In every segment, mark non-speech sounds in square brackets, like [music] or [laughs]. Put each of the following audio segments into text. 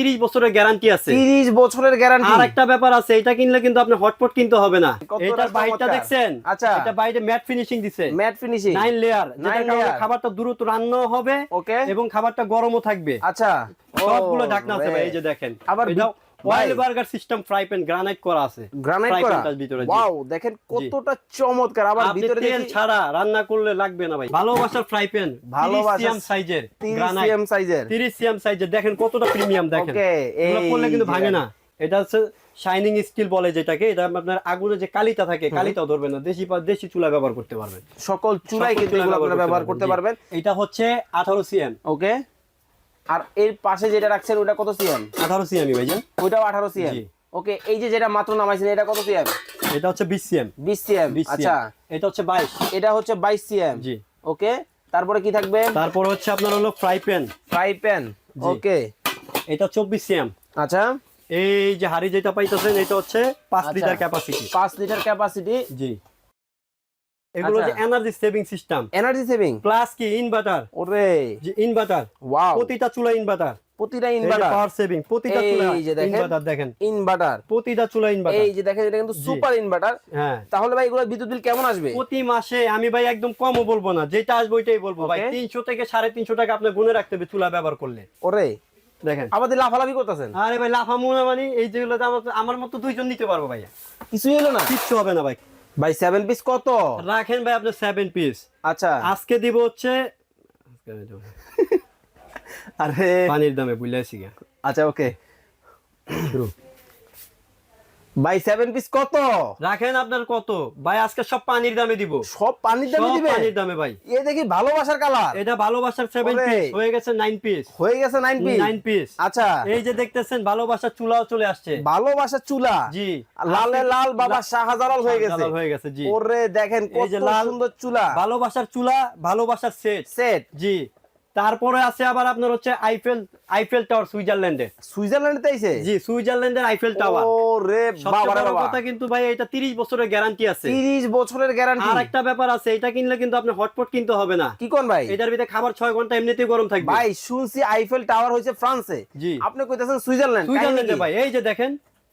তিরিশ বছরের গ্যারান্টি আছে। 30 বছরের গ্যারান্টি আর একটা ব্যাপার আছে এটা কিনলে কিন্তু আপনি হটপট কিনতে হবে না। এটা বাইটা দেখছেন? আচ্ছা। এটা বাইরে ম্যাট ফিনিশিং দিছে। ম্যাট ফিনিশিং নাইন লেয়ার যেটা কারণে খাবারটা দ্রুত রান্নাও হবে ওকে এবং খাবারটা গরমও থাকবে। আচ্ছা। সবগুলো ঢাকনা আছে ভাই এই যে দেখেন। আবার। Oil burger system fry pan granite করা আছে। গ্রানাইট করা? ভিতরে, ওয়াও দেখেন কতটা চমৎকার। আবার ভিতরে তেল ছাড়া রান্না করলে লাগবে না ভাই। ভালোবাসার ফ্রাই প্যান ভালোবাসার সাইজের 30 গ্রানাইট সিএম সাইজের 30 সিএম সাইজের দেখেন কতটা প্রিমিয়াম [laughs] দেখেন। ওকে এগুলো করলে কিন্তু ভাঙে না। এটা হচ্ছে শাইনিং স্টিল বলে যেটাকে এটা আপনার আগুনে যে কালিটা থাকে কালিটাও ধরবে না। দেশি পা- দেশি চুলা ব্যবহার করতে পারবেন। সকল চুলাই কিন্তু এগুলো আপনারা ব্যবহার করতে পারবেন। এটা হচ্ছে 18 সিএম ওকে আর এর পাশে যেটা রাখছেন ওটা কত সিএম? 18 সিএম ভাইজান। ওইটাও 18 সিএম। ওকে এই যে যেটা মাত্র নামাইছেন এটা কত সিএম? এটা হচ্ছে 20 সিএম। 20 সিএম 20 আচ্ছা। এটা হচ্ছে 22 এটা হচ্ছে 22 সিএম। জি। ওকে তারপরে কি থাকবে? তারপর হচ্ছে আপনার হলো fry pan. Fry pan okay. এটা 24 সিএম। আচ্ছা। এই যে হাড়ি যেটা পাইতেছেন এটা হচ্ছে 5 আচ্ছা। লিটার ক্যাপাসিটি 5 লিটার ক্যাপাসিটি জি। এগুলো যে। Energy saving system energy saving plus কি? ইনভার্টার ওরে। যে ইনভার্টার ওয়াও প্রতিটা চুলা ইনভার্টার প্রতিটা ইনভার্টার পাওয়ার সেভিং প্রতিটা এই যে দেখেন। ইনভার্টার দেখেন। ইনভার্টার প্রতিটা চুলা ইনভার্টার এই যে দেখেন এটা কিন্তু সুপার ইনভার্টার হ্যাঁ। তাহলে ভাই এগুলো বিদ্যুৎ বিল কেমন আসবে? প্রতি মাসে আমি ভাই একদম কমও বলব না। যেটা আসবে ওইটাই বলব ভাই। Okay. তিনশো থেকে সাড়ে তিনশো টাকা আপনি গুনে রাখতে হবে চুলা ব্যবহার করলে। ওরে। দেখেন। আমাদের লাফালাফি করতেছেন। আরে ভাই লাফা না মানে এই যেগুলো আমার মতো দুইজন নিতে পারব ভাইয়া। কিছুই হলো না। কিচ্ছু হবে না ভাই। ভাই সেভেন পিস কত? রাখেন ভাই আপনি সেভেন পিস আচ্ছা। আজকে দিব হচ্ছে। [laughs] আরে পানির দামে বুঝলাইছি আচ্ছা ওকে ভাই সেভেন পিস কত? রাখেন আপনার কত? ভাই আজকে সব পানির দামে দিব। সব পানির দামে দিবে? পানির দামে ভাই। এ দেখি ভালোবাসার কালার এটা ভালোবাসার সেভেন পিস হয়ে গেছে নাইন পিস হয়ে গেছে নাইন পিস নাইন পিস আচ্ছা। এই যে দেখতেছেন ভালোবাসার চুলাও চলে আসছে। ভালোবাসার চুলা? জি। লালে লাল বাবা শাহজালাল হয়ে গেছে। হয়ে গেছে জি। ওরে দেখেন কত সুন্দর চুলা। ভালোবাসার চুলা ভালোবাসার সেট সেট জি। তারপরে আছে আবার আপনার হচ্ছে আইফেল আইফেল টাওয়ার সুইজারল্যান্ডে। সুইজারল্যান্ডে আইছে? জি সুইজারল্যান্ডের আইফেল টাওয়ার ওরে বাবা রে বড় বাবা। কথা কিন্তু ভাই এটা 30 বছরের গ্যারান্টি আছে। 30 বছরের গ্যারান্টি আর একটা ব্যাপার আছে এটা কিনলে কিন্তু আপনি হটপট কিনতে হবে না। কি কোন ভাই? এটার ভিতরে খাবার 6 ঘণ্টা এমনিতেই গরম থাকবে। ভাই শুনছি আইফেল টাওয়ার হইছে ফ্রান্সে। জি। আপনি কইতাছেন সুইজারল্যান্ড? সুইজারল্যান্ডে ভাই এই যে দেখেন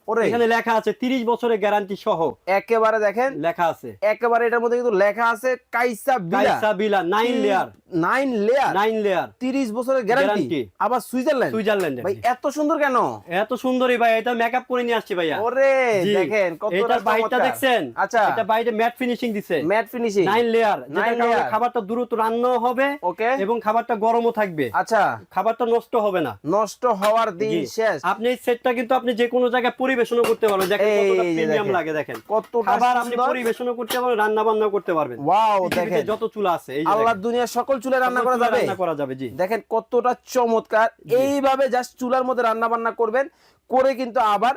এখানে লেখা আছে 30 বছরের গ্যারান্টি সহ। একেবারে দেখেন? লেখা আছে। একেবারে এটার মধ্যে কিন্তু লেখা আছে কাইসা বিলা। কাইসা বিলা 9 লেয়ার 9 লেয়ার 9 লেয়ার 30 বছরের গ্যারান্টি? আবার সুইজারল্যান্ড? সুইজারল্যান্ডে ভাই এত সুন্দর কেন? এত সুন্দরী ভাই এটা মেকআপ করে নিয়ে আসছে ভাইয়া। ওরে দেখেন কত বাইরটা দেখছেন? আচ্ছা। এটা বাইরে ম্যাট ফিনিশিং দিছে। ম্যাট ফিনিশিং নাইন লেয়ার যেটা কারণে খাবারটা দ্রুত রান্নাও হবে ওকে। এবং খাবারটা গরমও থাকবে। আচ্ছা। খাবারটা নষ্ট হবে না। নষ্ট হওয়ার দিন শেষ। আপনি এই সেটটা কিন্তু আপনি যে কোনো জায়গায় পরিবেশনও করতে পারবেন দেখেন কতটা প্রিমিয়াম লাগে দেখেন। কতটা খাবার আপনি পরিবেশনও করতে পারবেন রান্না বান্না করতে পারবেন। ওয়াও দেখেন। যত চুলা আছে এই আল্লাহর দুনিয়ার সকল চুলে রান্না করা যাবে? রান্না করা যাবে জি। দেখেন কতটা চমৎকার। এইভাবে জাস্ট চুলার মধ্যে রান্না বান্না করবেন করে কিন্তু আবার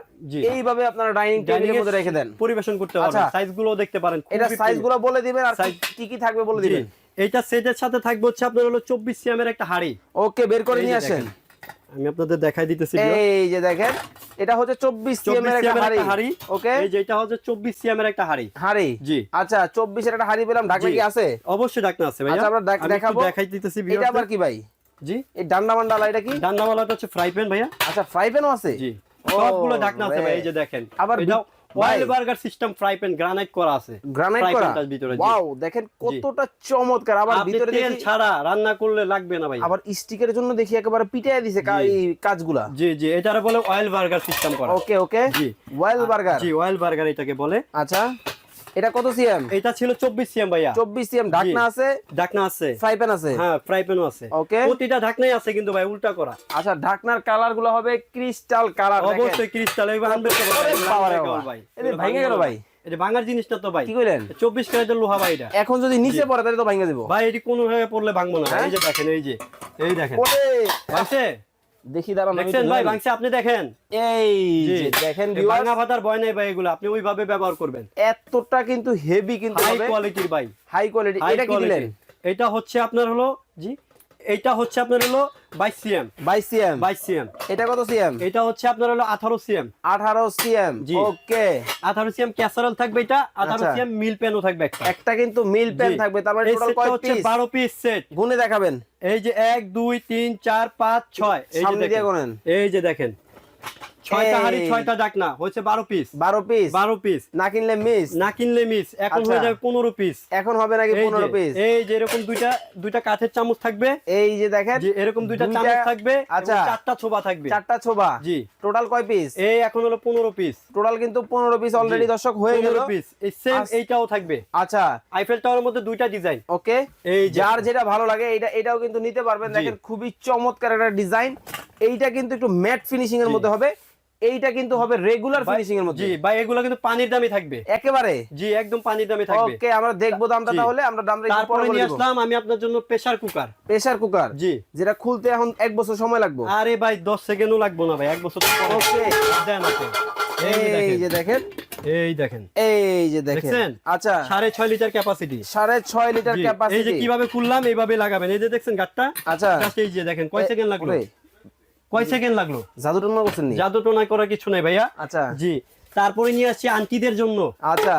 এইভাবে আপনারা ডাইনিং টেবিলের মধ্যে রেখে দেন। পরিবেশন করতে পারবেন। আচ্ছা। সাইজগুলো দেখতে পারেন এটা খুবই সাইজগুলো বলে দিবেন আর কি কি থাকবে বলে। দিবেন? এইটা সেটের সাথে থাকবে হচ্ছে আপনার হলো চব্বিশ সিএমের একটা হাড়ি। ওকে বের করে নিয়ে আসেন। আমি আপনাদের দেখাই দিতেছি এই যে দেখেন এটা হচ্ছে চব্বিশ সিএম এর একটা হাড়ি ওকে? এই যে এটা হচ্ছে 24 সিএম এর একটা হাড়ি। হাড়ি? জি। আচ্ছা 24 এর একটা হাড়ি পেলাম ঢাকনা কি আছে? অবশ্যই ডাকনা আছে ভাই আচ্ছা, আমরা দেখ- আমি দেখাবো। দেখাই দিতেছি এটা আবার কি ভাই? জি। এই ডান্ডা মান্ডালা এটা কি? ডান্ডা মান্ডালাটা হচ্ছে ফ্রাই প্যান ভাইয়া। আচ্ছা ফ্রাই প্যানও আছে? জি। সবগুলো ঢাকনা আছে ভাই এই যে দেখেন। আবার burger system fry pan granite করা আছে। গ্রানাইট করা? ভিতরে, ওয়াও দেখেন কতটা চমৎকার। আবার ভিতরে তেল ছাড়া রান্না করলে লাগবে না ভাই। আবার স্টিকের জন্য দেখি একেবারে পিটায় দিছে এই কাজগুলা। জি জি এটারে বলে অয়েল বার্গার সিস্টেম করা। ওকে ওকে জি। বার্গার জি অয়েল বার্গার এটাকে বলে। আচ্ছা। এটা কত সিএম? এটা ছিল চব্বিশ সিএম ভাইয়া। চব্বিশ সিএম ঢাকনা আছে? ঢাকনা আছে। ফ্রাই প্যান আছে? হ্যাঁ ফ্রাই প্যানও আছে। ওকে। প্রতিটা ঢাকনাই আছে কিন্তু ভাই উল্টা করা। আচ্ছা ঢাকনার কালারগুলো হবে ক্রিস্টাল কালার অবশ্যই ক্রিস্টাল তো ভাই, ওরে এগুলো বাবা রে আনবে বাবা। কেবল ভাই। এ ভাঙে গেল ভাই। এটা ভাঙার জিনিসটা তো ভাই। কি কইলেন? চব্বিশ ক্যারেটের লোহা ভাই এটা। এখন যদি নিচে পড়ে তাহলে তো ভাঙে দেবো ভাই এটি কোনো ভাবে পড়লে ভাঙবো না। হ্যাঁ? এই যে দেখেন এই যে এই দেখেন। ওরে! ভাঙছে দেখি দাঁড়ান দেখছেন ভাই। ভাঙছে আপনি দেখেন। এই যে দেখেন ভাঙা ফাটার ভয় নাই ভাই এগুলো আপনি ওইভাবে ব্যবহার করবেন। এতটা কিন্তু হেভি কিন্তু হাই কোয়ালিটির ভাই। হাই কোয়ালিটি এটা কি দিলেন? এটা হচ্ছে আপনার হলো জি। এটা হচ্ছে আপনার হলো বাইশ সিএম। বাইশ সিএম। বাইশ সিএম। এটা কত সিএম? এটা হচ্ছে আপনার হলো আঠারো সিএম। আঠারো সিএম। ওকে। আঠারো সিএম ক্যাসারল থাকবে এটা আঠারো আচ্ছা। সিএম মিল প্যানও থাকবে একটা। একটা কিন্তু মিল পেন থাকবে তার মানে টোটাল কয় হচ্ছে পিস বারো পিস সেট গুনে দেখাবেন। এই যে এক দুই তিন চার পাঁচ ছয়। এই যে দেখেন। এই যে দেখেন। ছয়টা হাড়ি এই। ছয়টা ডাকনা হচ্ছে বারো পিস বারো পিস বারো পিস না কিনলে মিস না কিনলে মিস এখন আচ্ছা। হয়ে যাবে পনেরো পিস এখন হবে নাকি পনেরো পিস এই যে এরকম দুইটা দুইটা কাঠের চামচ থাকবে। এই যে দেখেন এরকম দুইটা দুইটা- চামচ থাকবে আচ্ছা। আচ্ছা। চারটা ছোবা থাকবে। চারটা ছোবা? জি। টোটাল কয় পিস এই এখন হলো পনেরো পিস টোটাল কিন্তু পনেরো পিস অলরেডি দর্শক হয়ে গেল। পিস এই সেম এইটাও থাকবে। আচ্ছা। আইফেল টাওয়ারের মধ্যে দুইটা ডিজাইন ওকে এই যার যেটা ভালো লাগে এটা এটাও কিন্তু নিতে পারবেন। জি। দেখেন খুবই চমৎকার একটা ডিজাইন এইটা কিন্তু একটু ম্যাট ফিনিশিং এর মধ্যে হবে। এইটা কিন্তু হবে রেগুলার ফিনিশিং এর মধ্যে। জি ভাই এগুলো কিন্তু পানির দামে থাকবে। একেবারে? জি একদম পানির দামে থাকবে। ওকে আমরা দেখব দামটা তাহলে আমরা দামটা একটু তারপরে পরে নিয়ে আসলাম আমি আপনার জন্য প্রেসার কুকার প্রেসার কুকার জি। যেটা খুলতে এখন এক বছর সময় লাগবে। আরে ভাই দশ সেকেন্ডও লাগবো না ভাই এক বছর ওকে। দেন আপনি। এই যে দেখেন, এই দেখেন। এই যে দেখেন। আচ্ছা। সাড়ে ছয় লিটার ক্যাপাসিটি সাড়ে ছয় লিটার এই যে কীভাবে খুললাম এইভাবে লাগাবেন। এই যে দেখছেন গাটটা? আচ্ছা। এই যে দেখেন কয় সেকেন্ড লাগল? কয় সেকেন্ড লাগল? জাদু টুনা করছেন নি? জাদু টোনা করা কিছু নাই ভাইয়া। আচ্ছা। জি তারপরে নিয়ে আসছি আন্টিদের জন্য। আচ্ছা।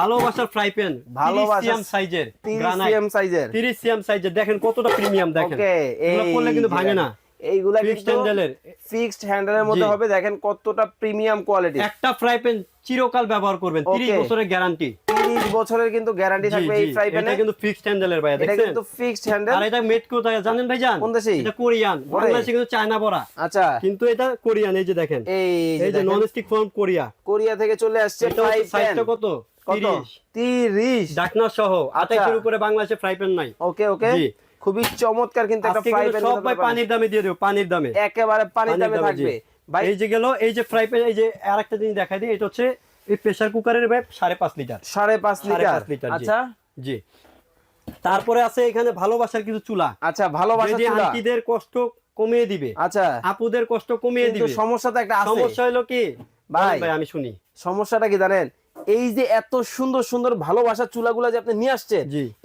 ভালোবাসার ফ্রাই প্যান ভালোবাসার সাইজের তিরিশ সিএম সাইজের 30 সিএম সাইজের দেখেন কতটা প্রিমিয়াম দেখেন। ওকে এগুলো করলে কিন্তু ভাঙে না। এইগুলা কিন্তু হ্যান্ডেলের ফিক্সড হ্যান্ডেলের মধ্যে হবে দেখেন কতটা প্রিমিয়াম কোয়ালিটি একটা ফ্রাই প্যান চিরকাল ব্যবহার করবেন 30 বছরের গ্যারান্টি 30 বছরের কিন্তু গ্যারান্টি থাকবে এই ফ্রাই প্যানে এটা কিন্তু ফিক্সড হ্যান্ডেলের ভাইয়া এটা কিন্তু ফিক্সড হ্যান্ডেল আর এটা মেড কোথায়? জানেন ভাইজান? কোন দেশে? এটা কোরিয়ান। বাংলাদেশে কিন্তু চায়না বড়া। আচ্ছা। কিন্তু এটা কোরিয়ান এই যে দেখেন। এই যে non stick from Korea. Korea থেকে চলে আসছে ফ্রাই প্যান কত? কত? 30 30 ডাকনা সহ। আচ্ছা। 28 এর উপরে বাংলাদেশে ফ্রাই প্যান নাই। ওকে ওকে। জি। খুবই চমৎকার কিন্তু একটা ফ্রাই প্যান সব ভাই পানির দামে দিয়ে দেবো পানির দামে। একেবারে পানির দামে, থাকবে। ভাই এই যে গেল এই যে ফ্রাই প্যান এই যে আরেকটা জিনিস দেখাই দিই এটা হচ্ছে এই প্রেসার কুকারের ভাই সাড়ে পাঁচ লিটার সাড়ে পাঁচ লিটার লিটার আচ্ছা। জি। তারপরে আছে এখানে ভালোবাসার কিছু চুলা। আচ্ছা ভালোবাসা যে চুলা। আন্টিদের কষ্ট কমিয়ে দিবে আচ্ছা। আপুদের কষ্ট কমিয়ে দিবে সমস্যা তো একটা আছে। সমস্যা হলো কি? ভাই। ভাই আমি শুনি। সমস্যাটা কি জানেন? এই যে এত সুন্দর সুন্দর ভালোবাসার চুলাগুলা যে আপনি নিয়ে আসছেন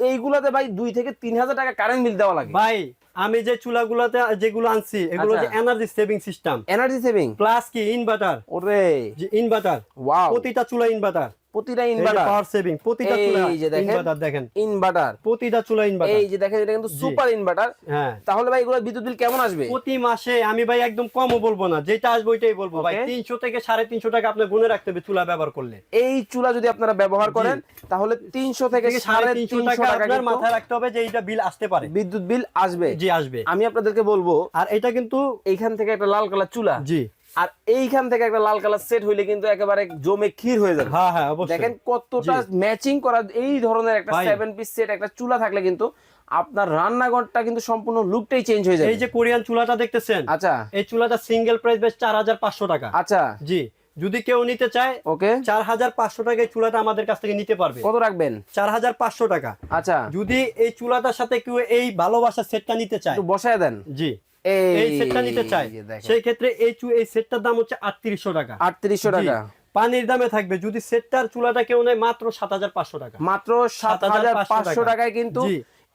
এইগুলাতে ভাই দুই থেকে তিন হাজার টাকা কারেন্ট বিল দেওয়া লাগে। ভাই আমি যে চুলাগুলোতে যেগুলো আনছি এগুলো আচ্ছা। যে energy saving system energy saving plus কি? ইনভার্টার ওরে। যে ইনভার্টার ওয়াও প্রতিটা চুলা ইনভার্টার প্রতিটা ইনভার্টার পাওয়ার সেভিং প্রতিটা এই চুলা যে দেখেন। ইনভার্টার দেখেন। ইনভার্টার প্রতিটা চুলা ইনভার্টার এই যে দেখেন এটা কিন্তু সুপার ইনভার্টার হ্যাঁ। তাহলে ভাই এগুলো বিদ্যুৎ বিল কেমন আসবে? প্রতি মাসে আমি ভাই একদম কমও বলব না যেটা আসবে ওইটাই বলব ভাই। Okay. তিনশো থেকে সাড়ে তিনশো টাকা আপনি গুনে রাখতে হবে চুলা ব্যবহার করলে। এই চুলা যদি আপনারা ব্যবহার করেন তাহলে তিনশো থেকে থেকে সাড়ে সাড়ে তিনশো তিনশো টাকা টাকা আপনার মাথায় রাখতে হবে যে এইটা বিল আসতে পারে। বিদ্যুৎ বিল আসবে। জি আসবে। আমি আপনাদেরকে বলব আর এটা কিন্তু এইখান থেকে একটা লাল কালার চুলা। জি। আর এইখান থেকে একটা লাল কালার সেট হইলে কিন্তু একেবারে জমে ক্ষীর হয়ে যাবে। হ্যাঁ হ্যাঁ অবশ্যই। দেখেন কতটা ম্যাচিং করা এই ধরনের একটা। সেভেন পিস সেট একটা চুলা থাকলে কিন্তু আপনার রান্নাঘরটা কিন্তু সম্পূর্ণ লুকটাই চেঞ্জ হয়ে যাবে। এই যে কোরিয়ান চুলাটা দেখতেছেন? আচ্ছা। এই চুলাটা সিঙ্গেল প্রাইস বেশ চার হাজার পাঁচশো টাকা। আচ্ছা। জি। যদি কেউ নিতে চায় ওকে। চার হাজার পাঁচশো টাকা এই চুলাটা আমাদের কাছ থেকে নিতে পারবে। কত রাখবেন? চার হাজার পাঁচশো টাকা। আচ্ছা। যদি এই চুলাটার সাথে কেউ এই ভালোবাসা সেটটা নিতে চায় একটু বসায় দেন। জি। এই সেটটা নিতে চায় সেই ক্ষেত্রে এই এই সেটটার দাম হচ্ছে আটত্রিশশো টাকা। আটত্রিশশো টাকা। পানির দামে থাকবে। যদি সেটটার চুলাটা কেউ নেয় মাত্র সাত হাজার পাঁচশো টাকা। মাত্র সাত হাজার পাঁচশো টাকায় কিন্তু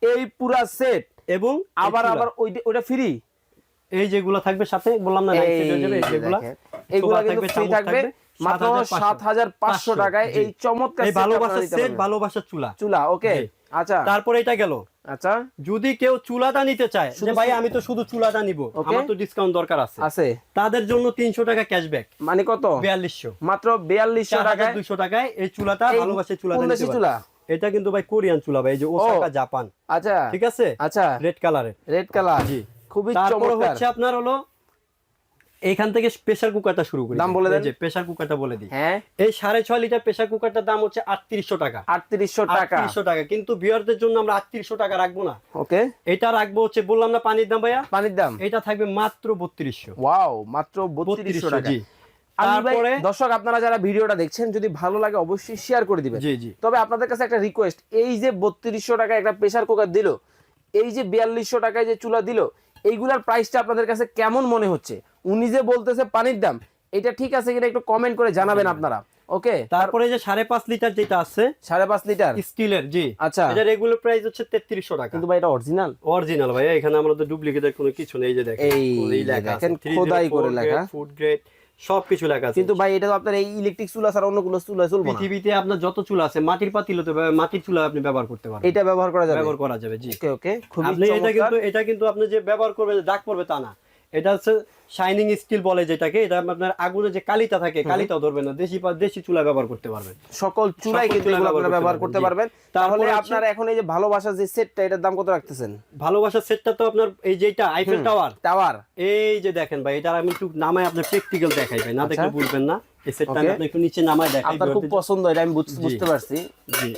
এই পুরা সেট এবং আবার আবার ওইটা- ফ্রি। এই যেগুলো থাকবে সাথে বললাম না যেগুলা কিন্তু ফ্রি থাকবে। মাত্র সাত হাজার পাঁচশো। টাকায় এই চমৎকার ভালোবাসার সেট ভালোবাসার চুলা। চুলা ওকে। আচ্ছা। তারপরে এটা গেল। আচ্ছা। যদি কেউ চুলাটা নিতে চায় যে ভাই আমি তো শুধু চুলাটা নিব আমার তো ডিসকাউন্ট দরকার আছে। আছে। তাদের জন্য তিনশো টাকা ক্যাশব্যাক মানে কত? বিয়াল্লিশশো। মাত্র বিয়াল্লিশশো চার হাজার টাকায়? 200 টাকায় এই চুলাটা ভালোবাসে চুলাটা নিতে চুলা? এটা কিন্তু ভাই কোরিয়ান চুলা ভাই এই যে ওসাকা জাপান। আচ্ছা। ঠিক আছে? আচ্ছা। রেড কালারের রেড কালার জি। খুবই চমৎকার। হচ্ছে আপনার হলো এইখান থেকে প্রেসার কুকারটা শুরু করি। দাম বলে দেন। যে প্রেসার কুকারটা বলে দিই। হ্যাঁ। এই সাড়ে ছয় লিটার প্রেসার কুকারটার দাম হচ্ছে আটত্রিশশো টাকা। আটত্রিশশো টাকা। আটত্রিশশো টাকা। কিন্তু বিয়ারদের জন্য আমরা আটত্রিশশো টাকা রাখব না। ওকে। এটা রাখব হচ্ছে বললাম না পানির দাম ভাইয়া? পানির দাম। এটা থাকবে মাত্র বত্রিশশো। ওয়াও মাত্র বত্রিশশো টাকা। তারপরে দর্শক আপনারা যারা ভিডিওটা দেখছেন যদি ভালো লাগে অবশ্যই শেয়ার করে দিবেন। জি জি। তবে আপনাদের কাছে একটা রিকোয়েস্ট এই যে বত্রিশশো টাকা একটা প্রেসার কুকার দিল এই যে বিয়াল্লিশশো টাকায় যে চুলা দিল এইগুলার প্রাইসটা আপনাদের কাছে কেমন মনে হচ্ছে? উনি যে বলতেছে পানির দাম এটা ঠিক আছে কিনা একটু কমেন্ট করে জানাবেন আপনারা ওকে তারপরে যে সাড়ে পাঁচ লিটার যেটা আছে সাড়ে পাঁচ লিটার? স্টিলের জি। আচ্ছা। এটা রেগুলার প্রাইস হচ্ছে তেত্রিশশো টাকা। কিন্তু ভাই এটা অরিজিনাল অরিজিনাল ভাই এখানে আমাদের ডুপ্লিকেটের কোনো কিছু নেই এই যে দেখেন। এই লেখা খোদাই করে লেখা। ফুড গ্রেড সবকিছু লেখা আছে। কিন্তু ভাই এটা তো আপনার এই ইলেকট্রিক চুলা ছাড়া অন্য কোনো চুলা চলবে না। পৃথিবীতে আপনার যত চুলা আছে মাটির পাতিল হতে পারে মাটির চুলা আপনি ব্যবহার করতে পারেন এটা ব্যবহার করা যাবে। ব্যবহার করা যাবে জি। ওকে ওকে খুবই আপনি এটা কিন্তু এটা কিন্তু আপনি যে ব্যবহার করবেন দাগ পড়বে তা না। এটা হচ্ছে শাইনিং স্টিল বলে যেটাকে এটা আপনার আগুনে যে কালিটা থাকে কালিটাও ধরবে না দেশি পা- দেশি চুলা ব্যবহার করতে পারবেন। সকল চুলাই কিন্তু ব্যবহার আপনারা করতে ব্যবহার করতে পারবেন, তাহলে আপনার এখন এই যে ভালোবাসা যে সেটটা এটার দাম কত রাখতেছেন? ভালোবাসার সেটটা তো আপনার এই যেটা আইফেল টাওয়ার টাওয়ার এই যে দেখেন ভাই এটা আমি একটু নামায় আপনার প্র্যাকটিক্যাল দেখাই ভাই না দেখলে আচ্ছা। বুঝবেন না। এই সেটটা আমি একটু নিচে নামায় দেখাই আপনার খুব পছন্দ এটা আমি বুঝ- বুঝতে পারছি।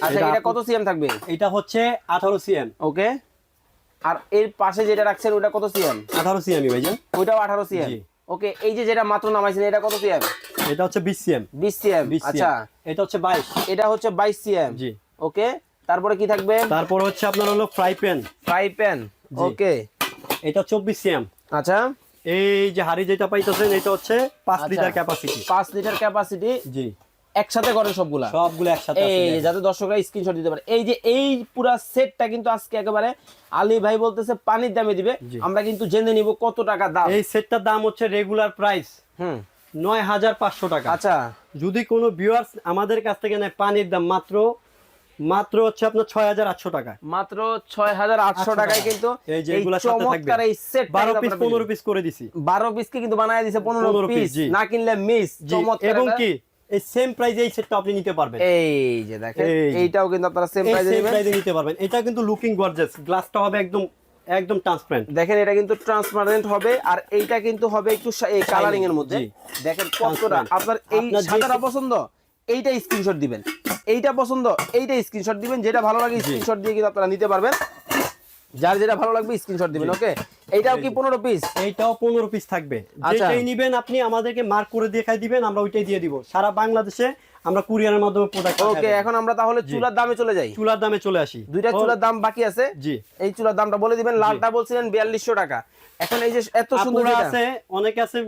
আচ্ছা এটা কত সিএম থাকবে? এটা হচ্ছে আঠারো সিএম ওকে আর এর পাশে যেটা রাখছেন ওটা কত সিএম? আঠারো সিএমই ভাইজান। ওইটাও আঠারো সিএম। ওকে এই যে যেটা মাত্র নামাইছেন এটা কত সিএম? এটা হচ্ছে বিশ সিএম। বিশ সিএম আচ্ছা। এটা হচ্ছে বাইশ। এটা হচ্ছে বাইশ সিএম? জি। ওকে তারপরে কি থাকবে? তারপর হচ্ছে আপনার হলো fry pan. Fry pan okay. এটা চব্বিশ সিএম। আচ্ছা। এই যে হাড়ি যেটা পাইতেছেন এটা হচ্ছে পাঁচ আচ্ছা। লিটার ক্যাপাসিটি পাঁচ লিটার ক্যাপাসিটি জি। একসাথে করেন সবগুলা। সবগুলো একসাথে এই যাতে দর্শকরা স্ক্রিনশট দিতে পারে। এই যে এই পুরা সেটটা কিন্তু আজকে একেবারে আলী ভাই বলতেছে পানির দামে দিবে। আমরা কিন্তু জেনে নিব কত টাকা দাম। এই সেটটার দাম হচ্ছে রেগুলার প্রাইস হুম। নয় হাজার পাঁচশো টাকা। আচ্ছা। যদি কোনো ভিউয়ার্স আমাদের কাছ থেকে নেয় পানির দাম মাত্র মাত্র হচ্ছে আপনার ছয় হাজার আটশো টাকা। মাত্র ছয় হাজার আটশো টাকায় কিন্তু এই যে এই সাথে থাকবে। চমৎকার এই সেট বারো পিস পনেরো পিস করে দিছি। বারো পিস কে কিন্তু বানায় দিছে পনেরো পিস না কিনলে মিস এবং কি? এই সেম প্রাইজে এই সেটটা আপনি নিতে পারবেন। এই যে দেখেন এইটাও কিন্তু আপনারা সেম এই প্রাইসে সেম প্রাইজে নিতে পারবেন। এটা কিন্তু লুকিং গর্জাস গ্লাসটা হবে একদম একদম ট্রান্সপারেন্ট দেখেন এটা কিন্তু ট্রান্সপারেন্ট হবে আর এইটা কিন্তু হবে একটু এই কালারিং এর মধ্যে। দেখেন কতটা আপনার এই সাদাটা পছন্দ এইটা স্ক্রিনশট দিবেন। এইটা পছন্দ এইটা স্ক্রিনশট দিবেন। যেটা ভালো লাগে স্ক্রিনশট দিয়ে কিন্তু আপনারা নিতে পারবেন। যার যেটা ভালো লাগবে স্ক্রিনশট দিবেন ওকে এইটাও কি পনেরো পিস এইটাও পনেরো পিস থাকবে। আচ্ছা। যেটাই নেবেন আপনি আমাদেরকে মার্ক করে দেখাই দিবেন আমরা ওইটাই দিয়ে দিব। সারা বাংলাদেশে আমরা কুরিয়ারের মাধ্যমে প্রোডাক্ট ওকে এখন আমরা তাহলে চুলার দামে চলে যাই। চুলার দামে চলে আসি। দুইটা চুলার দাম বাকি আছে? জি। এই চুলার দামটা বলে দিবেন লালটা বলছিলেন বিয়াল্লিশশো টাকা। এখন এই যে এত সুন্দর আছে অনেকে আছে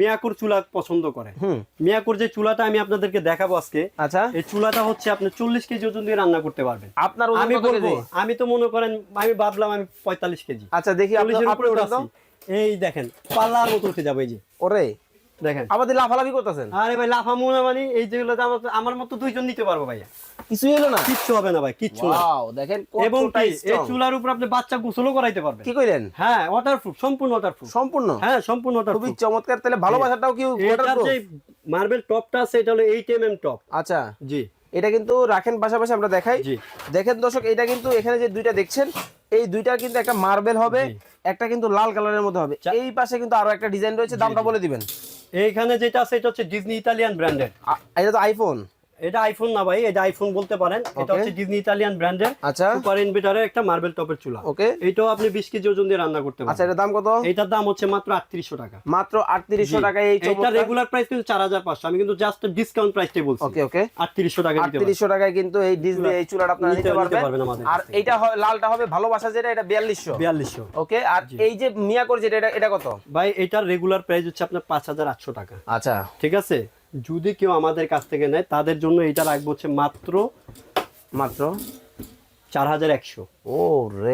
মিয়াকুর চুলা পছন্দ করে। হুম। মিয়াকুর যে চুলাটা আমি আপনাদেরকে দেখাবো আজকে আচ্ছা। এই চুলাটা হচ্ছে আপনি চল্লিশ কেজি ওজন দিয়ে রান্না করতে পারবেন। আপনার আমি বলব আমি তো মনে করেন আমি ভাবলাম আমি পঁয়তাল্লিশ কেজি। আচ্ছা দেখি উপরে আপনি এই দেখেন পাল্লার মতো উঠে যাবে এই যে। ওরে দেখেন। আমাদের লাফালাফি করতেছেন? আরে ভাই লাফা মোনা মানে এই যেগুলো আমার আমার মতো দুইজন নিতে পারব ভাইয়া। কিছুই হলো না? কিচ্ছু হবে না ভাই কিচ্ছু ওয়াও দেখেন এবং এই চুলার উপর আপনি বাচ্চা গোসলও করাইতে পারবেন। কি কইলেন? হ্যাঁ ওয়াটারপ্রুফ সম্পূর্ণ ওয়াটারপ্রুফ সম্পূর্ণ? হ্যাঁ সম্পূর্ণ খুবই চমৎকার তাহলে ভালোবাসাটাও কি waterproof? যে মার্বেল টপটা আছে এটা হলো এইট এম এম টপ আচ্ছা জি। এটা কিন্তু রাখেন পাশাপাশি আমরা দেখাই। জি। দেখেন দর্শক এটা কিন্তু এখানে যে দুইটা দেখছেন এই দুইটার কিন্তু একটা মার্বেল হবে একটা কিন্তু লাল কালারের মধ্যে হবে। এই পাশে কিন্তু আরও একটা ডিজাইন রয়েছে দামটা বলে দিবেন। এইখানে যেটা আছে এটা হচ্ছে ডিজনি ইতালিয়ান ব্র্যান্ডের এটা তো আইফোন এটা আইফোন না ভাই এটা আইফোন বলতে পারেন। এটা হচ্ছে ডিজনি ইতালিয়ান ব্র্যান্ডের আচ্ছা। সুপার ইনভার্টারের একটা মার্বেল টপের চুলা। ওকে এটাও আপনি বিশ কেজি ওজন দিয়ে রান্না করতে আচ্ছা এটার দাম কত? এটার দাম হচ্ছে মাত্র আটত্রিশশো টাকা। মাত্র আটত্রিশশো জি। টাকায় এই এটা রেগুলার প্রাইস কিন্তু চার হাজার পাঁচশো। আমি কিন্তু জাস্ট ডিসকাউন্ট প্রাইসটাই বলছি। ওকে ওকে আটত্রিশশো টাকা দিতে পারবেন। আটত্রিশশো টাকায় কিন্তু এই ডিজনি এই চুলাটা আপনারা নিতে- পারবেন। আর হয় লালটা হবে ভালোবাসা যেটা এটা বিয়াল্লিশশো। বিয়াল্লিশশো। ওকে আর এই যে মিয়াকোর যেটা এটা এটা কত? ভাই এটার রেগুলার প্রাইস হচ্ছে আপনার পাঁচ হাজার আটশো টাকা। আচ্ছা। ঠিক আছে? যদি কেউ আমাদের কাছ থেকে নেয় তাদের জন্য এটা রাখব হচ্ছে মাত্র মাত্র? চার হাজার একশো। ও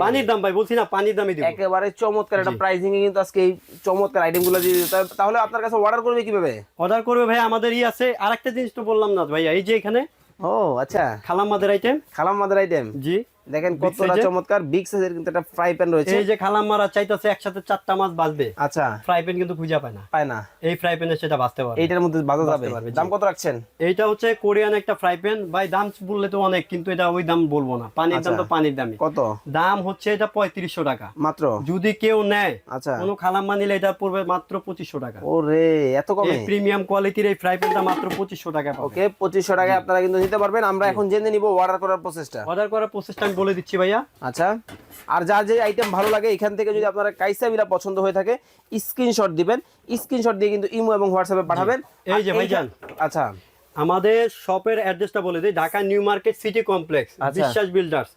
পানির দাম ভাই বলছি না পানির দামই দিব। একেবারে চমৎকার একটা প্রাইসিং এ কিন্তু আজকে এই চমৎকার আইটেমগুলো দিয়ে তাহলে আপনার কাছে অর্ডার করবে কীভাবে? অর্ডার করবে ভাই আমাদের ই আছে। আরেকটা জিনিস তো বললাম না ভাইয়া এই যে এখানে ও আচ্ছা। খালাম্মাদের আইটেম খালাম মাদের আইটেম জি। দেখেন কতটা চমৎকার বিগ সাইজের কিন্তু একটা ফ্রাই প্যান রয়েছে। এই যে খালাম্মারা চাইতেছে একসাথে চারটা মাছ বাজবে আচ্ছা। ফ্রাই প্যান কিন্তু খুঁজে পায় না। পায় না। এই ফ্রাই প্যানে সেটা বাঁচতে পারবে। এইটার মধ্যে বাজা যাবে। দাম কত রাখছেন? এইটা হচ্ছে কোরিয়ান একটা ফ্রাই প্যান ভাই দাম বললে তো অনেক কিন্তু এটা ওই দাম বলব না। পানির দাম আচ্ছা। তো পানির দামই। কত? দাম হচ্ছে এটা পঁয়ত্রিশশো টাকা। মাত্র? যদি কেউ নেয় আচ্ছা। কোনো খালাম্মা নিলে এটা পড়বে মাত্র পঁচিশশো টাকা। ও রে এত কমে? এই প্রিমিয়াম কোয়ালিটির এই ফ্রাই প্যানটা মাত্র পঁচিশশো টাকা ওকে পঁচিশশো টাকায় আপনারা কিন্তু নিতে পারবেন। আমরা এখন জেনে নিব অর্ডার করার প্রসেসটা অর্ডার করার প্রসেসটা বলে দিচ্ছি ভাইয়া। আচ্ছা। আর যার যে আইটেম ভালো লাগে এখান থেকে যদি আপনারা কাইসা বিলা পছন্দ হয়ে থাকে স্ক্রিনশট দিবেন। স্ক্রিনশট দিয়ে কিন্তু ইমো এবং হোয়াটসঅ্যাপে পাঠাবেন। এই যে ভাইজান। আচ্ছা। আমাদের শপের অ্যাড্রেসটা বলে দিই Dhaka new market city complex আচ্ছা। বিশ্বাস বিল্ডার্স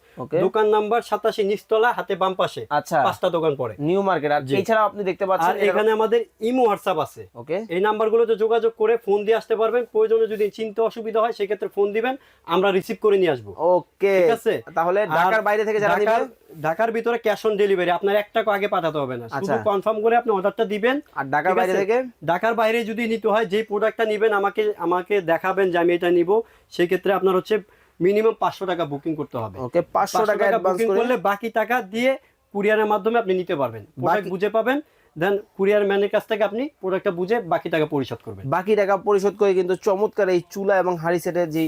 দোকান নাম্বার সাতাশি নিচতলা হাতে বাম পাশে আচ্ছা। পাঁচটা দোকান পড়ে। New market. আর জি। এছাড়াও আপনি দেখতে আর পাচ্ছেন এখানে আমাদের ইমো হোয়াটসঅ্যাপ আছে। ওকে। এই নাম্বারগুলোতে যোগাযোগ করে ফোন দিয়ে আসতে পারবেন। প্রয়োজনে যদি চিনতে অসুবিধা হয় সেক্ষেত্রে ফোন দিবেন। আমরা রিসিভ করে নিয়ে আসব। ওকে। ঠিক আছে? তাহলে ঢাকার বাইরে থেকে যারা ঢাকার নেবে ঢাকার ভিতরে ক্যাশ অন ডেলিভারি আপনার এক টাকা আগে পাঠাতে হবে না। শুধু আচ্ছা। কনফার্ম করে আপনি অর্ডারটা দিবেন। আর ঢাকার বাইরে থেকে? ঢাকার বাইরে যদি নিতে হয় যে প্রোডাক্টটা নেবেন আমাকে আমাকে দেখাবেন যে আমি এটা নিব। সেই ক্ষেত্রে আপনার হচ্ছে মিনিমাম পাঁচশো টাকা বুকিং করতে হবে। ওকে পাঁচশো টাকা অ্যাডভান্স বুকিং করলে বাকি টাকা দিয়ে কুরিয়ারের মাধ্যমে আপনি নিতে পারবেন। প্রোডাক্ট বুঝে পাবেন দেন কুরিয়ার ম্যানের কাছ থেকে আপনি প্রোডাক্টটা বুঝে বাকি টাকা পরিশোধ করবেন। বাকি টাকা পরিশোধ করে কিন্তু চমৎকার এই চুলা এবং হাড়ি সেটের যে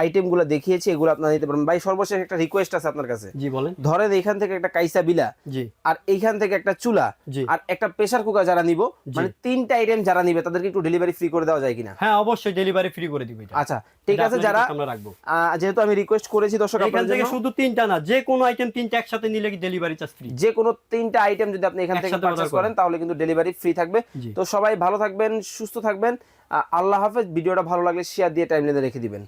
আইটেমগুলো দেখিয়েছি এগুলো আপনারা নিতে পারবেন। ভাই সর্বশেষ একটা রিকোয়েস্ট আছে আপনার কাছে। জি বলেন। ধরেন এখান থেকে একটা কাইসা বিলা জি। আর এইখান থেকে একটা চুলা জি। আর একটা প্রেসার কুকার যারা নিব মানে তিনটা আইটেম যারা নিবে তাদেরকে একটু ডেলিভারি ফ্রি করে দেওয়া যায় কিনা? হ্যাঁ অবশ্যই ডেলিভারি ফ্রি করে দিব এটা। আচ্ছা ঠিক আছে যারা আমরা রাখব। যেহেতু আমি রিকোয়েস্ট করেছি দর্শক এখান থেকে শুধু তিনটা না যে কোনো আইটেম তিনটা একসাথে নিলে কি ডেলিভারি চার্জ ফ্রি যে কোনো তিনটা আইটেম যদি আপনি এখান থেকে পারচেজ করেন। তাহলে কিন্তু ডেলিভারি ফ্রি থাকবে। তো সবাই ভালো থাকবেন সুস্থ থাকবেন। আল্লাহ হাফেজ। ভিডিওটা ভালো লাগলে শেয়ার দিয়ে টাইম রেখে দিবেন।